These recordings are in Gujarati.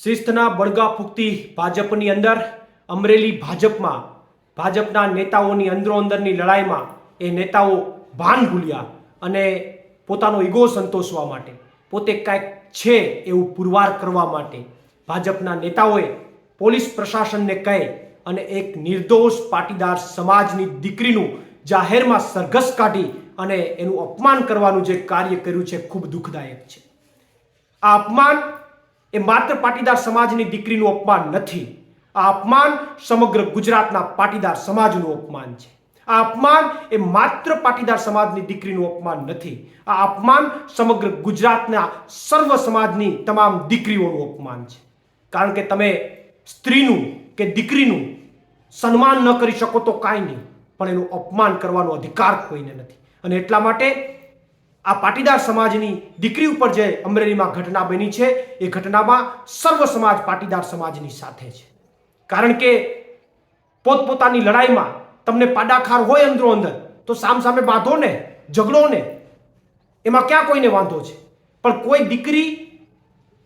શિસ્તના બળગા ફૂંકતી ભાજપની અંદર, અમરેલી ભાજપમાં, ભાજપના નેતાઓની અંદરો અંદરની લડાઈમાં એ નેતાઓ ભાન ભૂલ્યા અને પોતાનો ઈગો સંતોષવા માટે, પોતે કાંઈક છે એવું પુરવાર કરવા માટે ભાજપના નેતાઓએ પોલીસ પ્રશાસનને કહે અને એક નિર્દોષ પાટીદાર સમાજની દીકરીનું જાહેરમાં સરઘસ કાઢી અને એનું અપમાન કરવાનું જે કાર્ય કર્યું છે ખૂબ દુઃખદાયક છે. આ અપમાન એ માત્ર પાટીદાર સમાજની દીકરીનું અપમાન નથી. આ અપમાન સમગ્ર ગુજરાતના પાટીદાર સમાજનું અપમાન છે. આ અપમાન એ માત્ર પાટીદાર સમાજની દીકરીનું અપમાન નથી. આ અપમાન સમગ્ર ગુજરાતના સર્વ સમાજની તમામ દીકરીઓનું અપમાન છે. કારણ કે તમે સ્ત્રીનું કે દીકરીનું સન્માન ન કરી શકો તો કાંઈ નહીં. પણ એનું અપમાન કરવાનો અધિકાર કોઈને નથી. અને એટલા માટે આ પાટીદાર સમાજની દીકરી ઉપર જે અમરેલીમાં ઘટના બની છે, એ ઘટનામાં સર્વ સમાજ પાટીદાર સમાજની સાથે છે. કારણ કે પોતપોતાની લડાઈમાં તમને પાડાખાર હોય અંદરો અંદર, તો સામ સામે બાંધો ને ઝઘડો ને એમાં ક્યાં કોઈને વાંધો છે? પણ કોઈ દીકરી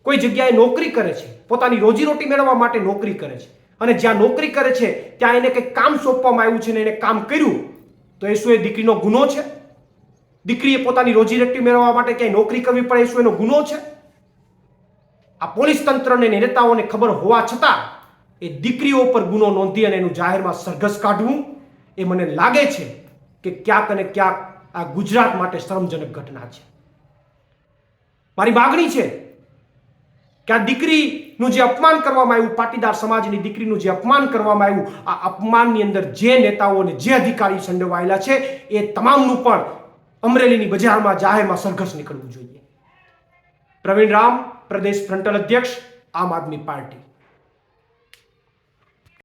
કોઈ જગ્યાએ નોકરી કરે છે, પોતાની રોજીરોટી મેળવવા માટે નોકરી કરે છે, અને જ્યાં નોકરી કરે છે, ત્યાં એને કંઈક કામ સોંપવામાં આવ્યું છે ને એને કામ કર્યું, તો એ શું એ દીકરીનો ગુનો છે? દીકરીએ પોતાની રોજીરોટી મેળવવા માટે ક્યાંય નોકરી કરવી પડે શું એનો ગુનો છે? આ પોલીસ તંત્રને નેતાઓને ખબર હોવા છતાં એ દીકરીઓ પર ગુનો નોંધી અને એનું જાહેરમાં સરઘસ કાઢવું એ મને લાગે છે કે ક્યાંક અને ક્યાંક આ ગુજરાત માટે શરમજનક ઘટના છે. મારી માગણી છે કે આ દીકરીનું જે અપમાન કરવામાં આવ્યું, પાટીદાર સમાજની દીકરીનું જે અપમાન કરવામાં આવ્યું, આ અપમાનની અંદર જે નેતાઓ અને જે અધિકારી સંડોવાયેલા છે, એ તમામનું પણ અમરેલીની બજારમાં જાહેરમાં સંઘર્ષ નીકળવું જોઈએ. પ્રવીણ રામ પ્રદેશ ફ્રન્ટલ અધ્યક્ષ આમ આદમી પાર્ટી.